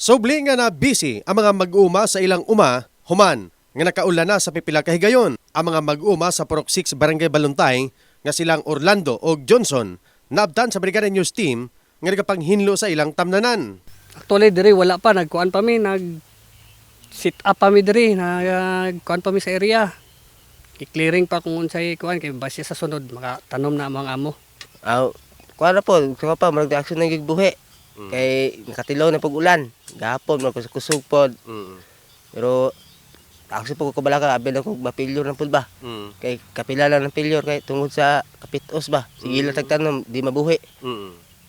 Sobli nga na busy ang mga mag-uma sa ilang uma, human, nga nakaulan na sa pipila ka higayon. Ang mga mag-uma sa Purok 6 Barangay Baluntay nga silang Orlando o Johnson naabtan sa Brigada News Team nga nagapanghinlo sa ilang tamnanan. Actually diri wala pa nagkuan pa mi nag sit up pa mi diri nagkuan pa mi sa area. I-clearing pa kung unsay kuan kay base sa sunod makatanom na ang mga amo. Aw, kuha na po, sa pa, marag action na gigbuhi. Kay nakatilaw na pag ulan. Gahapon, mga kusog pod. Pero, ako po ko balaka, abi na kong mapilyor ng pulba. Kay kapila lang ng pilyor, kay tungod sa kapitos ba. Sige lang tagtanom, di mabuhi.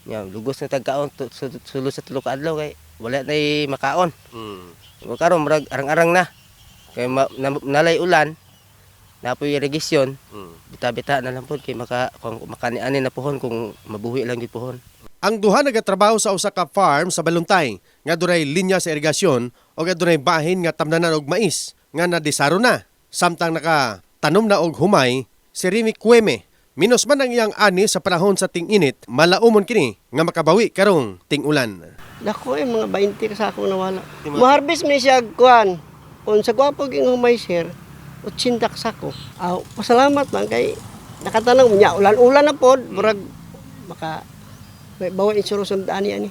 Nga, lugos na tagkaon, sulo sa tulok adlaw, kay wala na makaon. O karon marag arang-arang na. Kay ma, na, nalay ulan, napoy irigasyon, bita-bita na lang po kay maka kung makaniani na pohon kung mabuhi lang gid pohon. Ang duha nagatrabaho sa usa ka farm sa Baluntay nga dunay linya sa irigasyon o nga dunay bahin nga tamnanan og mais nga nadesaro na. Samtang naka tanom na og humay si Remy Cueme. Minus man ang iyang ani sa panahon sa ting-init, malaumon kini nga makabawi karong ting-ulan. Dako eh, mga 20 ka sa akong nawala. Maharbis mi siya kuan. Kung sa gwapo ging humay sir, 80 ka sa ako. Aw, pasalamat man kay nakatanong niya ulan-ulan na pod, murag maka bawa insurance ang daan ani.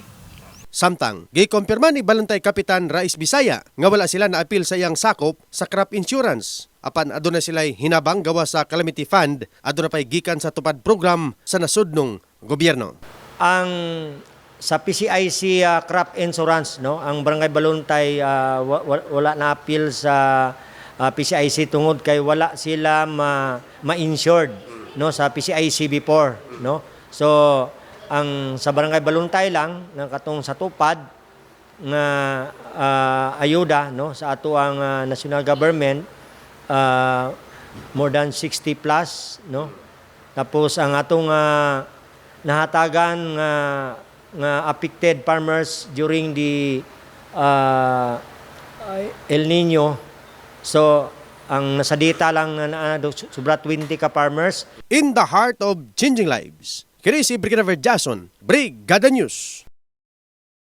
Samtang, gikumpirma ni Baluntay Kapitan Rais Bisaya nga wala sila na-appeal sa iyang sakop sa crop insurance. Apan aduna sila hinabang gawa sa calamity fund, aduna pay gikan sa tupad program sa nasudnong gobyerno. ang sa PCIC uh, crop insurance no ang barangay Baluntay uh, wa- wala na appeal sa uh, PCIC tungod kay wala sila ma ma-insured no sa PCIC before no so ang sa barangay Baluntay lang ng katong sa tupad nga uh, ayuda no sa ato ang uh, national government uh, more than 60 plus no. Tapos ang atong uh, nahatagan nga nga affected farmers during the uh, El Nino. So ang nasa data lang na, na sobra 20 ka farmers. In the heart of changing lives, si Brigadier Jason, Brigada News.